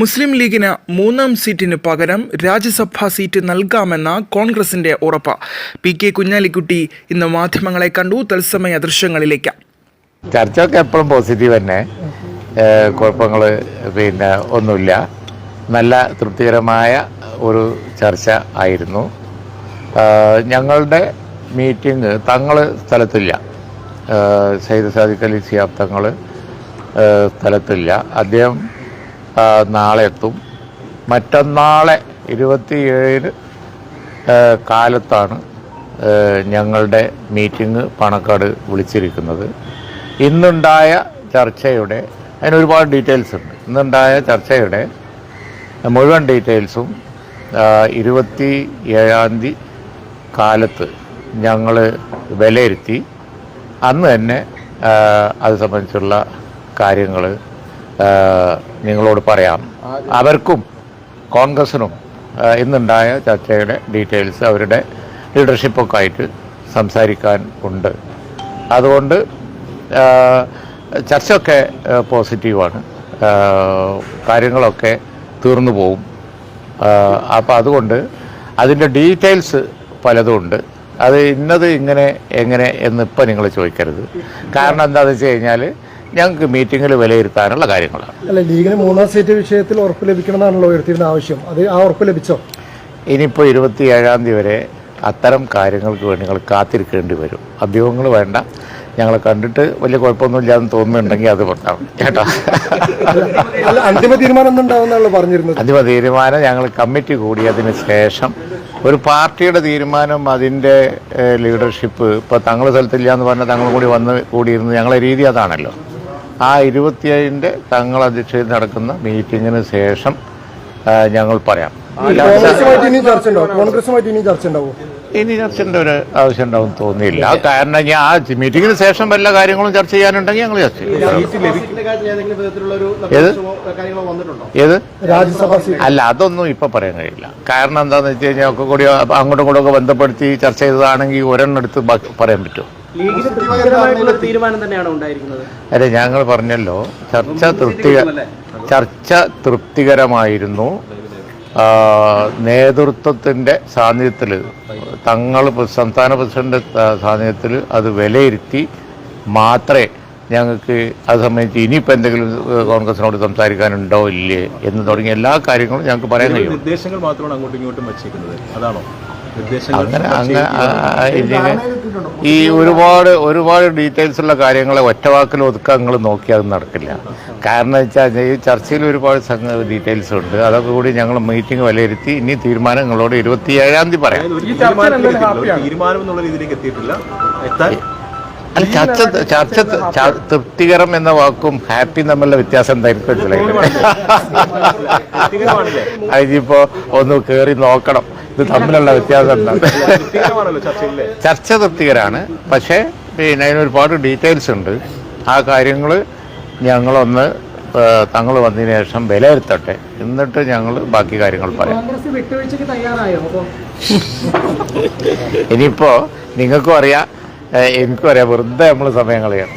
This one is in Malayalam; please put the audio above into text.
മുസ്ലിം ലീഗിന് മൂന്നാം സീറ്റിന് പകരം രാജ്യസഭാ സീറ്റ് നൽകാമെന്ന കോൺഗ്രസിന്റെ ഉറപ്പ്. പി കെ കുഞ്ഞാലിക്കുട്ടി ഇന്ന് മാധ്യമങ്ങളെ കണ്ടു. തത്സമയ ദൃശ്യങ്ങളിലേക്ക്. ചർച്ചയൊക്കെ എപ്പോഴും പോസിറ്റീവ് തന്നെ. കുഴപ്പങ്ങൾ പിന്നെ ഒന്നുമില്ല. നല്ല തൃപ്തികരമായ ഒരു ചർച്ച ആയിരുന്നു. ഞങ്ങളുടെ മീറ്റിംഗ് തങ്ങൾ സ്ഥലത്തില്ല. സൈദ് സാദിഖലി സിയാബ് തങ്ങൾ സ്ഥലത്തില്ല. അദ്ദേഹം നാളെ എത്തും. മറ്റന്നാളെ ഇരുപത്തിയേഴിന് കാലത്താണ് ഞങ്ങളുടെ മീറ്റിംഗ് പണക്കാട് വിളിച്ചിരിക്കുന്നത്. ഇന്നുണ്ടായ ചർച്ചയുടെ അതിന് ഒരുപാട് ഡീറ്റെയിൽസ് ഉണ്ട്. ഇന്നുണ്ടായ ചർച്ചയുടെ മുഴുവൻ ഡീറ്റെയിൽസും ഇരുപത്തി ഏഴാം തീയതി കാലത്ത് ഞങ്ങൾ വിലയിരുത്തി. അന്ന് തന്നെ അത് സംബന്ധിച്ചുള്ള കാര്യങ്ങൾ നിങ്ങളോട് പറയാം. അവർക്കും കോൺഗ്രസിനും ഇന്നുണ്ടായ ചർച്ചയുടെ ഡീറ്റെയിൽസ് അവരുടെ ലീഡർഷിപ്പൊക്കെ ആയിട്ട് സംസാരിക്കാൻ ഉണ്ട്. അതുകൊണ്ട് ചർച്ചയൊക്കെ പോസിറ്റീവാണ്. കാര്യങ്ങളൊക്കെ തീർന്നു പോവും. അപ്പോൾ അതുകൊണ്ട് അതിന്റെ ഡീറ്റെയിൽസ് പലതും ഉണ്ട് അത് ഇന്നത് ഇങ്ങനെ എങ്ങനെ എന്ന് ഇപ്പം നിങ്ങൾ ചോദിക്കരുത്. കാരണം എന്താണെന്ന് വെച്ച് കഴിഞ്ഞാൽ ഞങ്ങൾക്ക് മീറ്റിങ്ങിൽ വിലയിരുത്താനുള്ള കാര്യങ്ങളാണ്. അല്ല ലീഗിന് മൂന്നാം സീറ്റ് വിഷയത്തിൽ ഉറപ്പ് ലഭിക്കണമെന്നാണല്ലോ ഉയർത്തിയിരുന്ന ആവശ്യം. അത് ആ ഉറപ്പ് ലഭിച്ചോ? ഇനിയിപ്പോൾ ഇരുപത്തി ഏഴാം തീയതി വരെ അത്തരം കാര്യങ്ങൾക്ക് വേണ്ടി നിങ്ങൾ കാത്തിരിക്കേണ്ടി വരും. അഭ്യൂഹങ്ങൾ വേണ്ട. ഞങ്ങളെ കണ്ടിട്ട് വലിയ കുഴപ്പമൊന്നുമില്ലാന്ന് തോന്നുന്നുണ്ടെങ്കിൽ അത് ഉണ്ടാവും കേട്ടോ? അന്തിമ തീരുമാനം പറഞ്ഞിരുന്നു പറഞ്ഞിരുന്നത്. അന്തിമ തീരുമാനം ഞങ്ങൾ കമ്മിറ്റി കൂടിയതിന് ശേഷം ഒരു പാർട്ടിയുടെ തീരുമാനം അതിന്റെ ലീഡർഷിപ്പ് ഇപ്പോൾ തങ്ങളുടെ സ്ഥലത്തില്ല എന്ന് പറഞ്ഞാൽ തങ്ങൾ കൂടി വന്ന് കൂടിയിരുന്ന് ഞങ്ങളെ രീതി അതാണല്ലോ. ആ ഇരുപത്തിയേഴിന്റെ തങ്ങൾ അധ്യക്ഷതയിൽ നടക്കുന്ന മീറ്റിങ്ങിന് ശേഷം ഞങ്ങൾ പറയാം. ഇനി ചർച്ചയുടെ ഒരു ആവശ്യം ഉണ്ടാവും തോന്നിയില്ല. കാരണം ഞാൻ ആ മീറ്റിങ്ങിന് ശേഷം വല്ല കാര്യങ്ങളും ചർച്ച ചെയ്യാനുണ്ടെങ്കിൽ ഞങ്ങൾ ചർച്ച ചെയ്യും. ഏത്? ഏത്? രാജ്യസഭാ അല്ല അതൊന്നും ഇപ്പൊ പറയാൻ കഴിയില്ല. കാരണം എന്താണെന്ന് വെച്ച് കഴിഞ്ഞാൽ ഒക്കെ കൂടി അങ്ങോട്ടും കൂടെ ഒക്കെ ബന്ധപ്പെടുത്തി ചർച്ച ചെയ്തതാണെങ്കിൽ ഒരെണ്ണം എടുത്ത് പറയാൻ പറ്റുമോ? അല്ലെ ഞങ്ങൾ പറഞ്ഞല്ലോ ചർച്ച തൃപ്തികര ചർച്ച തൃപ്തികരമായിരുന്നു. നേതൃത്വത്തിന്റെ നേതൃത്വത്തിന്റെ സാന്നിധ്യത്തിൽ തങ്ങൾ സംസ്ഥാന പ്രസിഡന്റ് സാന്നിധ്യത്തിൽ അത് വിലയിരുത്തി മാത്രമേ ഞങ്ങൾക്ക് അത് സംബന്ധിച്ച് ഇനിയിപ്പോൾ എന്തെങ്കിലും കോൺഗ്രസിനോട് സംസാരിക്കാനുണ്ടോ ഇല്ലേ എന്ന് തുടങ്ങിയ എല്ലാ കാര്യങ്ങളും ഞങ്ങൾക്ക് പറയാൻ കഴിയും. നിർദ്ദേശങ്ങൾ മാത്രമാണ് അങ്ങോട്ടും ഇങ്ങോട്ടും വച്ചിരിക്കുന്നത്. അതാണോ? അങ്ങനെ അങ്ങനെ ഈ ഒരുപാട് ഒരുപാട് ഡീറ്റെയിൽസ് ഉള്ള കാര്യങ്ങളെ ഒറ്റവാക്കിൽ ഒതുക്കാൻ നിങ്ങൾ നോക്കിയാൽ അത് നടക്കില്ല. കാരണം വെച്ചാൽ ഈ ചർച്ചയിൽ ഒരുപാട് ഡീറ്റെയിൽസ് ഉണ്ട്. അതൊക്കെ കൂടി ഞങ്ങൾ മീറ്റിംഗ് വിലയിരുത്തി ഇനി തീരുമാനം നിങ്ങളോട് ഇരുപത്തി ഏഴാം തീയതി പറയാം. അല്ല ചർച്ച ചർച്ച തൃപ്തികരം എന്ന വാക്കും ഹാപ്പി തമ്മിലുള്ള വ്യത്യാസം എന്തായിരിക്കും അതിപ്പോ ഒന്ന് കയറി നോക്കണം. ഇത് തമ്മിലുള്ള വ്യത്യാസം എന്താണ് ചർച്ച തൃപ്തികരാണ്. പക്ഷേ പിന്നെ അതിനൊരുപാട് ഡീറ്റെയിൽസ് ഉണ്ട്. ആ കാര്യങ്ങൾ ഞങ്ങളൊന്ന് തങ്ങൾ വന്നതിന് ശേഷം വിലയിരുത്തട്ടെ. എന്നിട്ട് ഞങ്ങൾ ബാക്കി കാര്യങ്ങൾ പറയാം. ഇനിയിപ്പോൾ നിങ്ങൾക്കും അറിയാം എനിക്കും അറിയാം വെറുതെ നമ്മൾ സമയം കളയണം